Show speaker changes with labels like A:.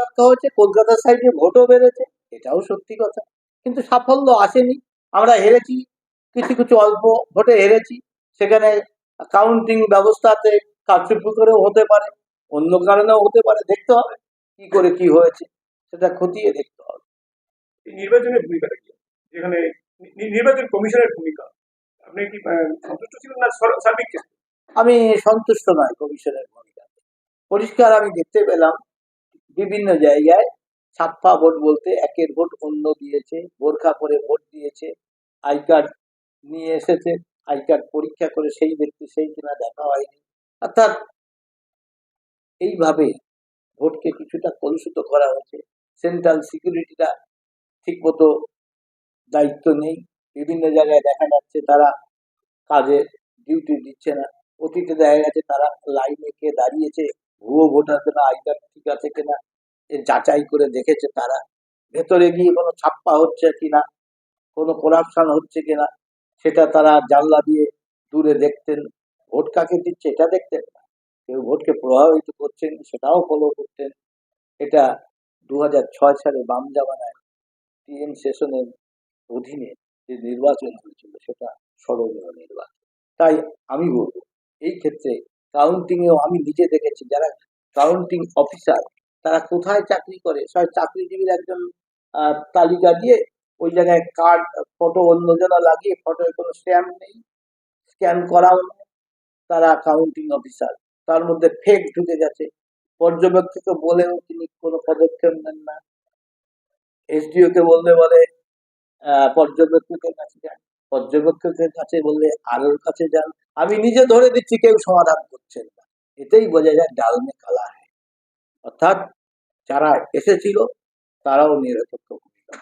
A: রক্ষা হয়েছে কলকাতার সাইডে ভোটও বেড়েছে এটাও সত্যি কথা। কিন্তু সাফল্য আসেনি। আমরা হেরেছি কিছু কিছু অল্প ভোটে হেরেছি। সেখানে কাউন্টিং ব্যবস্থাতে কারচুপি করেও হতে পারে অন্য কারণেও হতে পারে দেখতে হবে কি করে কি হয়েছে সেটা খতিয়ে দেখতে হবে।
B: এই নির্বাচনের ভূমিকাটা কি? যেখানে নির্বাচন কমিশনের ভূমিকা আপনি কি সন্তুষ্ট ছিলেন না সার্বিক
A: আমি সন্তুষ্ট নয় কমিশনের ভূমিকা পরিষ্কার আমি দেখতে পেলাম বিভিন্ন জায়গায় ছাপ্পা ভোট বলতে একের ভোট অন্য দিয়েছে, বোরখা করে ভোট দিয়েছে, আই কার্ড নিয়ে এসেছে, আই কার্ড পরীক্ষা করে সেই ব্যক্তি সেই কিনা দেখা হয়নি। অর্থাৎ এইভাবে ভোটকে কিছুটা কলুষিত করা হয়েছে। সেন্ট্রাল সিকিউরিটিটা ঠিকমতো দায়িত্ব নেই। বিভিন্ন জায়গায় দেখা যাচ্ছে তারা কাজে ডিউটি দিচ্ছে না। অতীতে দেখা গেছে তারা লাইনে কে দাঁড়িয়েছে, ভুয়ো ভোটার কিনা, আই কার্ড ঠিক আছে কিনা যাচাই করে দেখেছে তারা। ভেতরে গিয়ে কোনো ছাপ্পা হচ্ছে কিনা, কোনো করাপশন হচ্ছে কিনা, সেটা তারা জানলা দিয়ে দূরে দেখতেন। ভোট কাকে দিচ্ছে এটা দেখতেন না। কেউ ভোটকে প্রভাবিত করছেন, সেটাও ফলো করতেন। এটা দু ছয় সালে বাম জামানায় টিএম সেশনের অধীনে যে নির্বাচন হয়েছিল, সেটা স্মরণীয় নির্বাচন। তাই আমি বলব, এই ক্ষেত্রে কাউন্টিংয়েও আমি নিজে দেখেছি, যারা কাউন্টিং অফিসার তারা কোথায় চাকরি করে? সব চাকরিজীবীর একজন তালিকা দিয়ে ওই জায়গায় কার্ড ফটো অন্যজনা লাগিয়ে ফটোয় কোনো স্ট্যাম্প নেই স্ক্যান করাও তারা কাউন্টিং অফিসার তার মধ্যে ফেক ঢুকে গেছে। পর্যবেক্ষককে বলেও তিনি কোনো পদক্ষেপ নেন না। এসডিও কে বললে বলে পর্যবেক্ষকের কাছে যান। পর্যবেক্ষকের কাছে বললে, আরোর কাছে যান। আমি নিজে ধরে দিচ্ছি, কেউ সমাধান করছেন না। এতেই বোঝা যায় ডালমে কালা অর্থাৎ যারা এসেছিল তারাও নিরপেক্ষ ভূমিকা